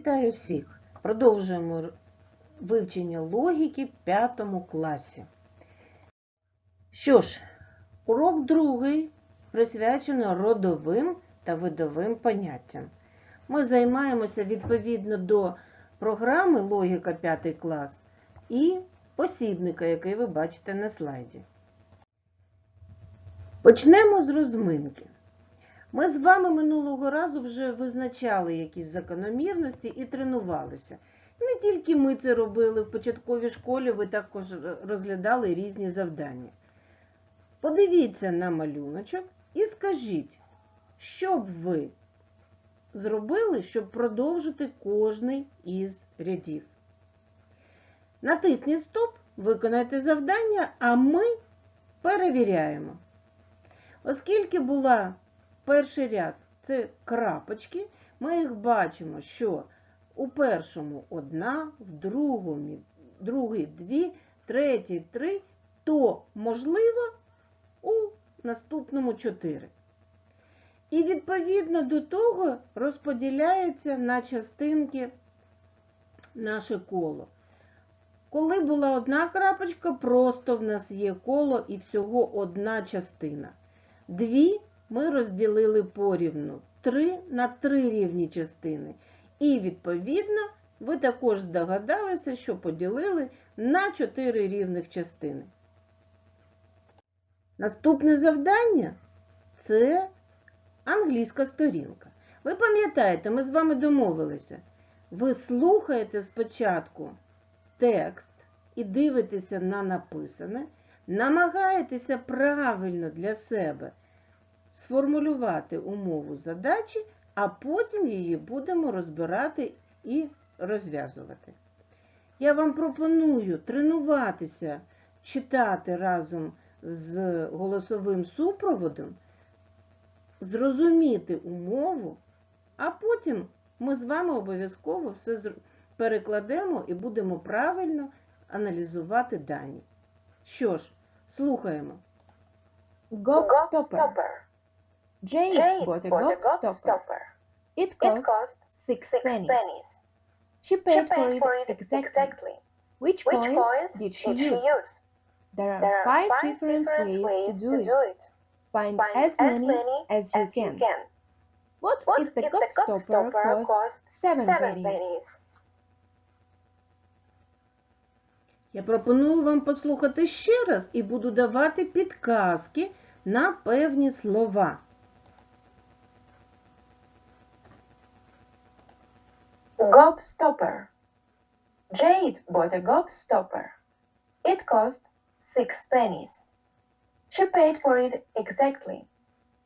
Вітаю всіх! Продовжуємо вивчення логіки в п'ятому класі. Що ж, урок другий присвячено родовим та видовим поняттям. Ми займаємося відповідно до програми Логіка 5 клас і посібника, який ви бачите на слайді. Почнемо з розминки. Ми з вами минулого разу вже визначали якісь закономірності і тренувалися. Не тільки ми це робили в початковій школі, ви також розглядали різні завдання. Подивіться на малюночок і скажіть, що б ви зробили, щоб продовжити кожний із рядів. Натисніть стоп, виконайте завдання, а ми перевіряємо. Оскільки була перший ряд це крапочки, ми їх бачимо, що у першому одна, в другому, другий дві, третій три, то, можливо, у наступному чотири. І відповідно до того розподіляється на частинки наше коло. Коли була одна крапочка, просто в нас є коло і всього одна частина. Дві ми розділили порівну 3 на 3 рівні частини. І, відповідно, ви також здогадалися, що поділили на 4 рівних частини. Наступне завдання це англійська сторінка. Ви пам'ятаєте, ми з вами домовилися. Ви слухаєте спочатку текст і дивитеся на написане, намагаєтеся правильно для себе сформулювати умову задачі, а потім її будемо розбирати і розв'язувати. Я вам пропоную тренуватися, читати разом з голосовим супроводом, зрозуміти умову, а потім ми з вами обов'язково все перекладемо і будемо правильно аналізувати дані. Що ж, слухаємо. Gobstopper. Jade, Jade bought a bought a gobstopper. It It cost cost six, six pennies. pennies. She She paid, for it exactly. exactly. Which, Which coins, coins did she did she use? use? There are There five, five different, ways, to, do, it. it. Find, Find as many, as you as can. you can. What, What if the gobstopper cost cost seven, seven pennies? pennies? Я пропоную вам послухати ще раз і буду давати підказки на певні слова. Gobstopper. Jade bought a gobstopper. It cost six pennies. She paid for it exactly.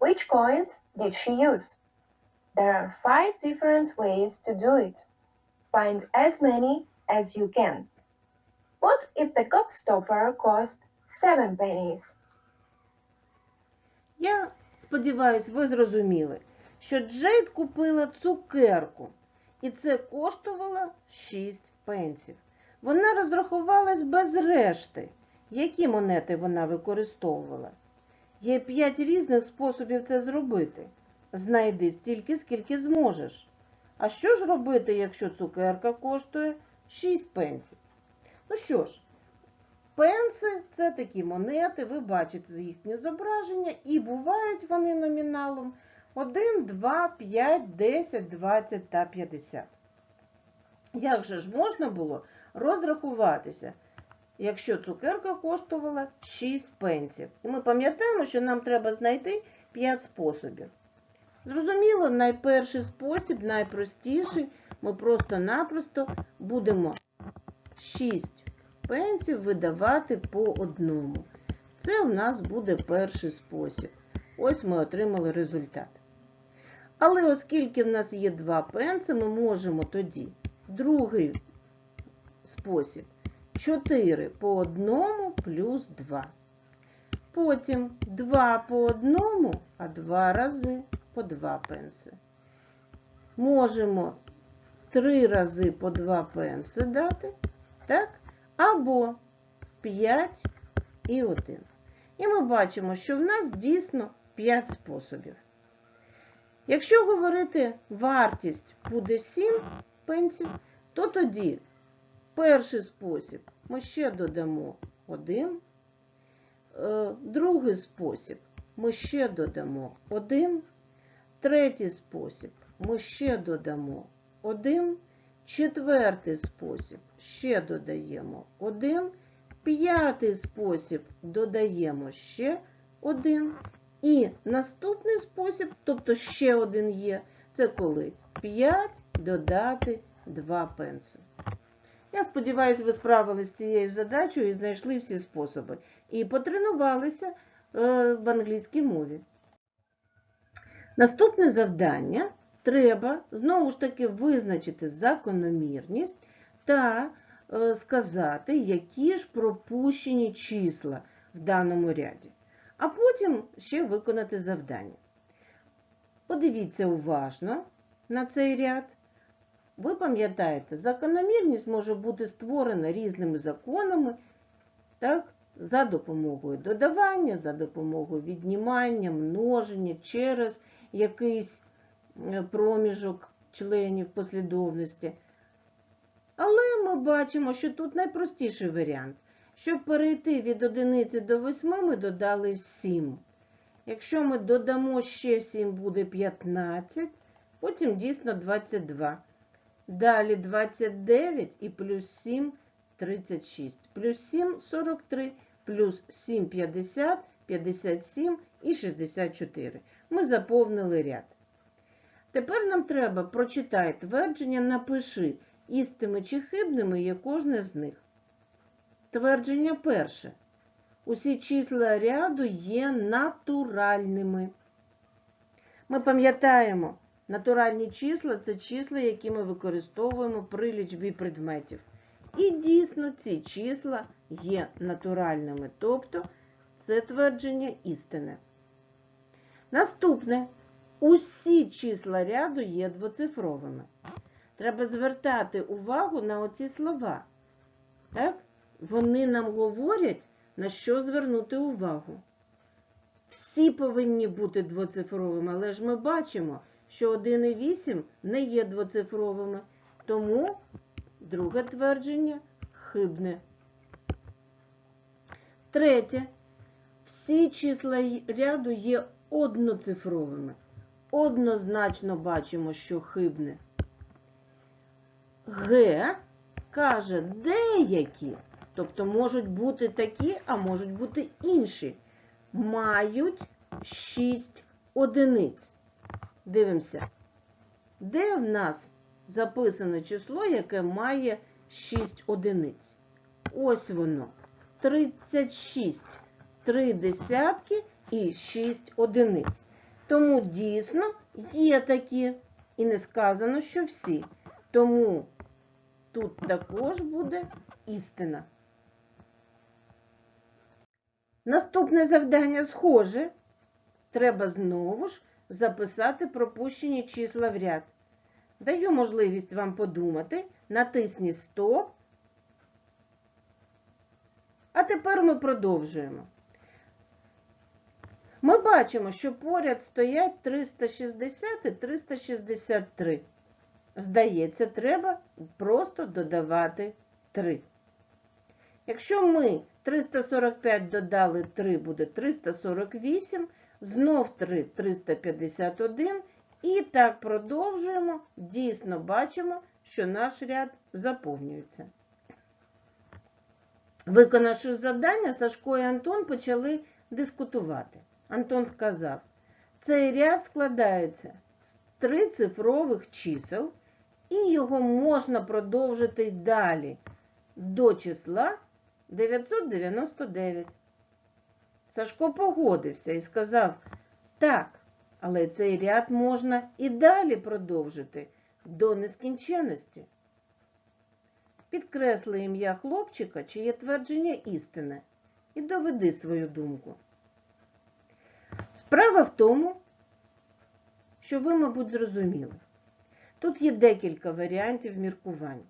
Which coins did she use? There are five different ways to do it. Find as many as you can. What if the gobstopper cost seven pennies? Я сподіваюсь, ви зрозуміли, що Джейд купила цукерку, і це коштувало 6 пенсів. Вона розрахувалась без решти. Які монети вона використовувала? Є 5 різних способів це зробити. Знайди стільки, скільки зможеш. А що ж робити, якщо цукерка коштує 6 пенсів? Ну що ж, Пенси це такі монети, ви бачите їхнє зображення, і бувають вони номіналом 1, 2, 5, 10, 20 та 50. Як же ж можна було розрахуватися, якщо цукерка коштувала 6 пенсів? І ми пам'ятаємо, що нам треба знайти 5 способів. Зрозуміло, найперший спосіб, найпростіший, ми просто-напросто будемо 6 пенсів видавати по одному. Це у нас буде перший спосіб. Ось ми отримали результат. Але оскільки в нас є два пенси, ми можемо тоді другий спосіб 4 по одному плюс 2. Потім 2 по одному, а 2 рази по 2 пенси. Можемо 3 рази по 2 пенси дати, так? або 5 і 1. І ми бачимо, що в нас дійсно 5 способів. Якщо говорити вартість буде 7 пенсів, то тоді перший спосіб ми ще додамо 1, другий спосіб ми ще додамо 1, третій спосіб ми ще додамо 1, четвертий спосіб ще додаємо 1, п'ятий спосіб додаємо ще 1. І наступний спосіб, тобто ще один є, це коли 5 додати 2 пенси. Я сподіваюся, ви справилися з цією задачею і знайшли всі способи. І потренувалися е, в англійській мові. Наступне завдання треба знову ж таки визначити закономірність та е, сказати, які ж пропущені числа в даному ряді. А потім ще виконати завдання. Подивіться уважно на цей ряд. Ви пам'ятаєте, закономірність може бути створена різними законами, так, за допомогою додавання, за допомогою віднімання, множення через якийсь е, проміжок членів послідовності. Але ми бачимо, що тут найпростіший варіант. Щоб перейти від одиниці до 8, ми додали 7. Якщо ми додамо ще 7, буде 15, потім дійсно 22. Далі 29 і плюс 7 36. Плюс 7 43, плюс 7 50, 57 і 64. Ми заповнили ряд. Тепер нам треба прочитай твердження, напиши, істими чи хибними є кожне з них. Твердження перше. Усі числа ряду є натуральними. Ми пам'ятаємо, натуральні числа це числа, які ми використовуємо при лічбі предметів. І дійсно ці числа є натуральними, тобто це твердження істини. Наступне. Усі числа ряду є двоцифровими. Треба звертати увагу на оці слова. Так? Вони нам говорять, на що звернути увагу. Всі повинні бути двоцифровими, але ж ми бачимо, що 1 і 8 не є двоцифровими, тому друге твердження хибне. Третє. Всі числа ряду є одноцифровими. Однозначно бачимо, що хибне. Г каже деякі, тобто можуть бути такі, а можуть бути інші. Мають 6 одиниць. Дивимося. Де в нас записане число, яке має 6 одиниць? Ось воно. 36. Три десятки і 6 одиниць. Тому дійсно є такі, і не сказано, що всі. Тому тут також буде істина. Наступне завдання схоже. Треба знову ж записати пропущені числа в ряд. Даю можливість вам подумати, натисніть стоп. А тепер ми продовжуємо. Ми бачимо, що поряд стоять 360 і 363. Здається, треба просто додавати 3. Якщо ми 345 додали 3, буде 348, знов 3 351. І так продовжуємо. Дійсно бачимо, що наш ряд заповнюється. Виконавши завдання, Сашко і Антон почали дискутувати. Антон сказав, цей ряд складається з трицифрових чисел, і його можна продовжити далі до числа 999. Сашко погодився і сказав, так, але цей ряд можна і далі продовжити до нескінченності. Підкресли ім'я хлопчика, чиє твердження істини, і доведи свою думку. Справа в тому, що ви, мабуть, зрозуміли. Тут є декілька варіантів міркувань.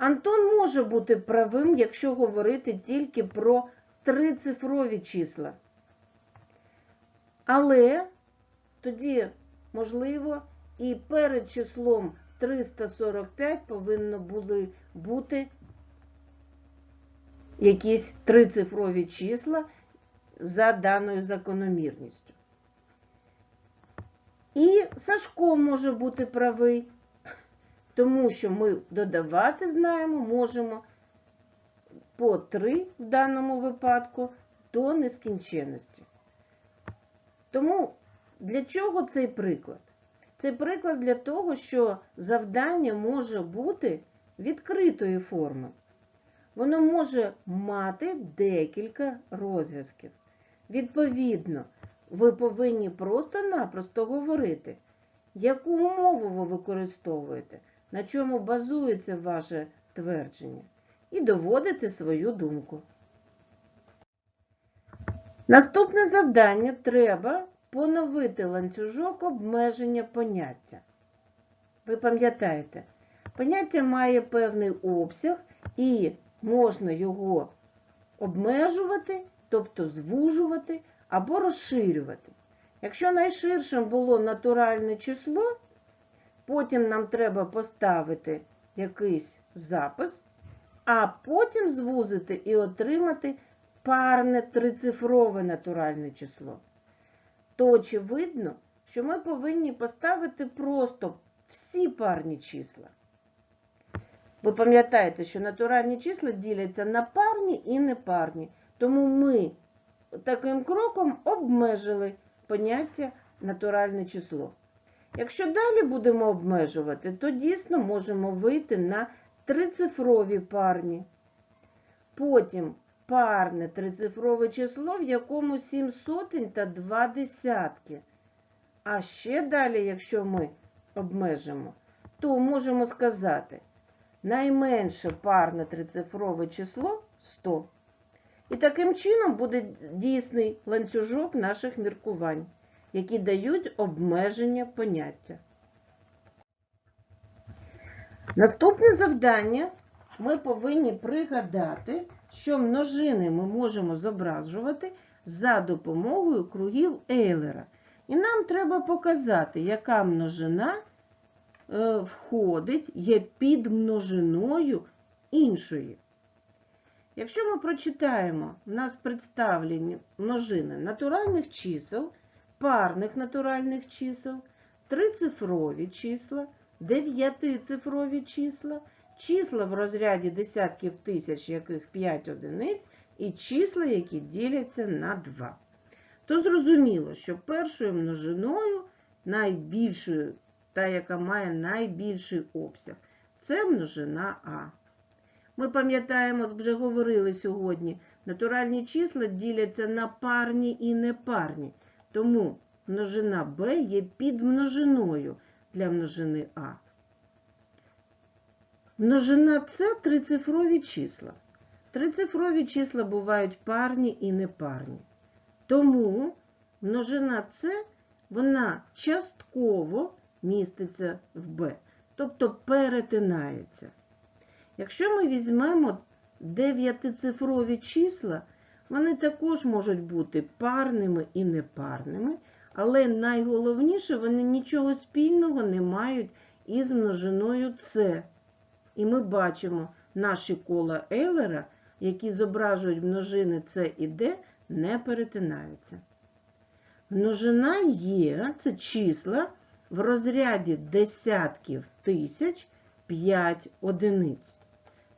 Антон може бути правим, якщо говорити тільки про трицифрові числа. Але тоді, можливо, і перед числом 345 повинно були бути якісь трицифрові числа за даною закономірністю. І Сашко може бути правий, тому що ми додавати знаємо, можемо по 3 в даному випадку до нескінченності. Тому для чого цей приклад? Цей приклад для того, що завдання може бути відкритої форми. Воно може мати декілька розв'язків. Відповідно, ви повинні просто-напросто говорити, яку мову ви використовуєте, на чому базується ваше твердження, і доводити свою думку. Наступне завдання треба поновити ланцюжок обмеження поняття. Ви пам'ятаєте, поняття має певний обсяг і можна його обмежувати, тобто звужувати або розширювати. Якщо найширшим було натуральне число, потім нам треба поставити якийсь запис, а потім звузити і отримати парне трицифрове натуральне число. То очевидно, що ми повинні поставити просто всі парні числа. Ви пам'ятаєте, що натуральні числа діляться на парні і непарні. Тому ми таким кроком обмежили поняття натуральне число. Якщо далі будемо обмежувати, то дійсно можемо вийти на трицифрові парні. Потім парне трицифрове число, в якому 7 сотень та 2 десятки. А ще далі, якщо ми обмежимо, то можемо сказати найменше парне трицифрове число 100. І таким чином буде дійсний ланцюжок наших міркувань, які дають обмеження поняття. Наступне завдання ми повинні пригадати, що множини ми можемо зображувати за допомогою кругів Ейлера. І нам треба показати, яка множина е, входить, є під множиною іншої. Якщо ми прочитаємо, в нас представлені множини натуральних чисел, парних натуральних чисел, трицифрові числа, дев'ятицифрові числа, числа в розряді десятків тисяч, яких 5 одиниць, і числа, які діляться на 2. То зрозуміло, що першою множиною, найбільшою, та, яка має найбільший обсяг, це множина А. Ми пам'ятаємо, вже говорили сьогодні, натуральні числа діляться на парні і непарні. Тому множина b є підмножиною для множини А. Множина С трицифрові числа. Трицифрові числа бувають парні і непарні. Тому множина С вона частково міститься в b, тобто перетинається. Якщо ми візьмемо дев'ятицифрові числа, вони також можуть бути парними і непарними, але найголовніше, вони нічого спільного не мають із множиною С. І ми бачимо наші кола Ейлера, які зображують множини С і Д, не перетинаються. Множина Є це числа в розряді десятків тисяч 5 одиниць.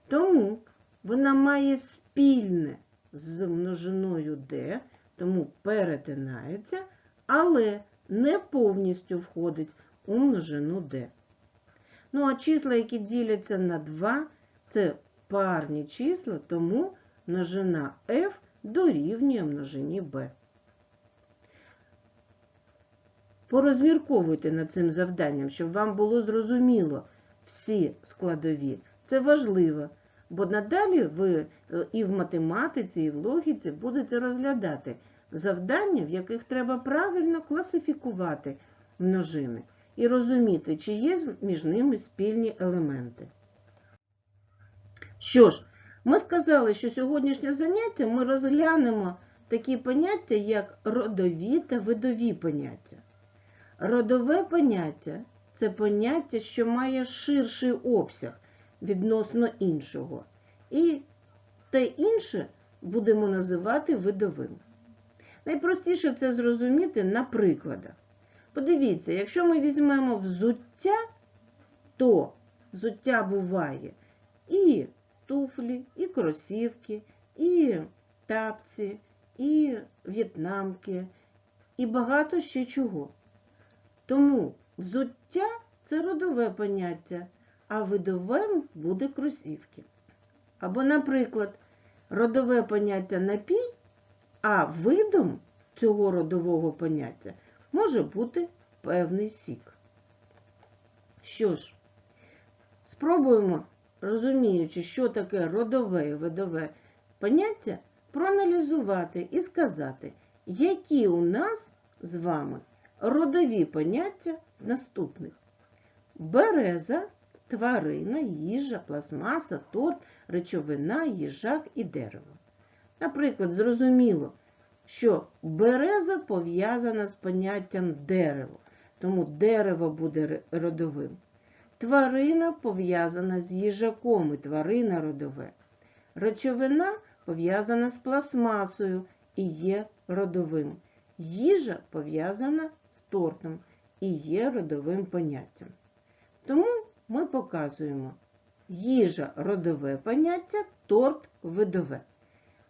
Тому вона має спільне з множиною d, тому перетинається, але не повністю входить у множину d. Ну, а числа, які діляться на 2, це парні числа, тому множина f дорівнює множині b. Порозмірковуйте над цим завданням, щоб вам було зрозуміло всі складові. Це важливо, бо надалі ви е, і в математиці, і в логіці будете розглядати завдання, в яких треба правильно класифікувати множини і розуміти, чи є між ними спільні елементи. Що ж, ми сказали, що сьогоднішнє заняття ми розглянемо такі поняття, як родові та видові поняття. Родове поняття це поняття, що має ширший обсяг відносно іншого. І те інше будемо називати видовим. Найпростіше це зрозуміти на прикладах. Подивіться, якщо ми візьмемо взуття, то взуття буває і туфлі, і кросівки, і тапці, і в'єтнамки, і багато ще чого. Тому взуття це родове поняття, а видовим буде кросівки. Або, наприклад, родове поняття напій, а видом цього родового поняття може бути певний сік. Що ж, спробуємо, розуміючи, що таке родове і видове поняття, проаналізувати і сказати, які у нас з вами родові поняття наступних. Береза, тварина, їжа, пластмаса, торт, речовина, їжак і дерево. Наприклад, зрозуміло, що береза пов'язана з поняттям дерево, тому дерево буде родовим. Тварина пов'язана з їжаком і тварина родове. Речовина пов'язана з пластмасою і є родовим. Їжа пов'язана з тортом і є родовим поняттям. Тому ми показуємо їжа родове поняття, торт видове.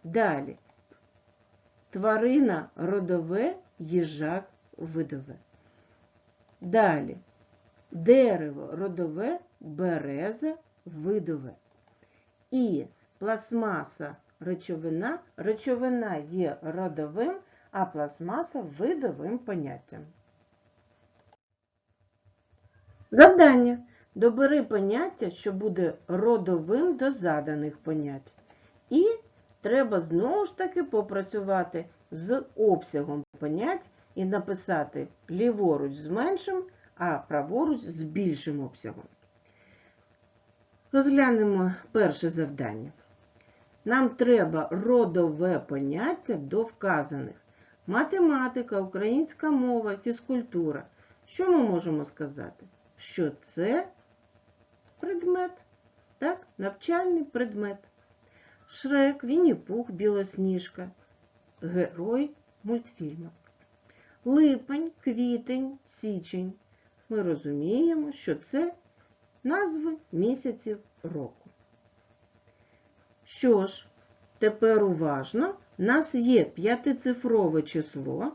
Далі тварина родове, їжак видове. Далі дерево родове, береза видове. І пластмаса речовина, речовина є родовим, а пластмаса видовим поняттям. Завдання. Добери поняття, що буде родовим до заданих понять. І треба знову ж таки попрацювати з обсягом понять і написати ліворуч з меншим, а праворуч з більшим обсягом. Розглянемо перше завдання. Нам треба родове поняття до вказаних. Математика, українська мова, фізкультура. Що ми можемо сказати? Що це предмет, так? навчальний предмет. Шрек, Вінні-Пух, Білосніжка, герой мультфільму. Липень, квітень, січень. Ми розуміємо, що це назви місяців року. Що ж, тепер уважно, у нас є п'ятицифрове число.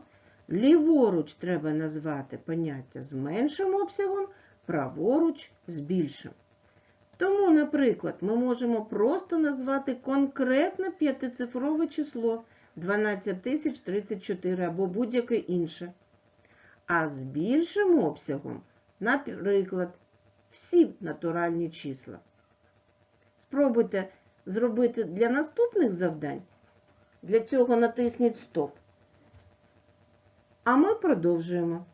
Ліворуч треба назвати поняття з меншим обсягом, праворуч з більшим. Тому, наприклад, ми можемо просто назвати конкретне п'ятицифрове число 12034 або будь-яке інше. А з більшим обсягом, наприклад, всі натуральні числа. Спробуйте зробити для наступних завдань. Для цього натисніть Стоп. А ми продовжуємо.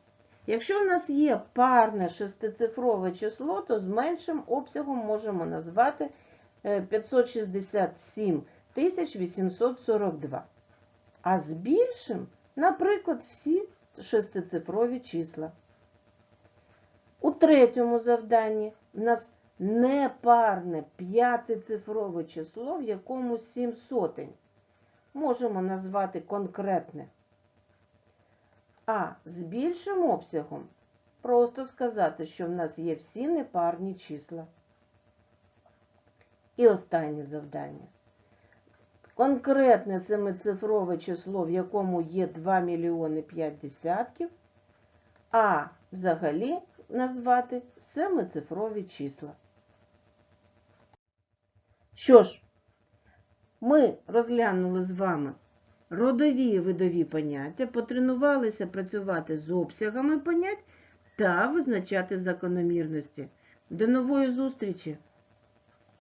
Якщо в нас є парне шестицифрове число, то з меншим обсягом можемо назвати е, 567 842. А з більшим, наприклад, всі шестицифрові числа. У третьому завданні в нас непарне п'ятицифрове число, в якому 7 сотень. Можемо назвати конкретне. А з більшим обсягом просто сказати, що в нас є всі непарні числа. І останнє завдання. Конкретне семицифрове число, в якому є 2 мільйони 5 десятків, а взагалі назвати семицифрові числа. Що ж, ми розглянули з вами родові і видові поняття, потренувалися працювати з обсягами понять та визначати закономірності. До нової зустрічі!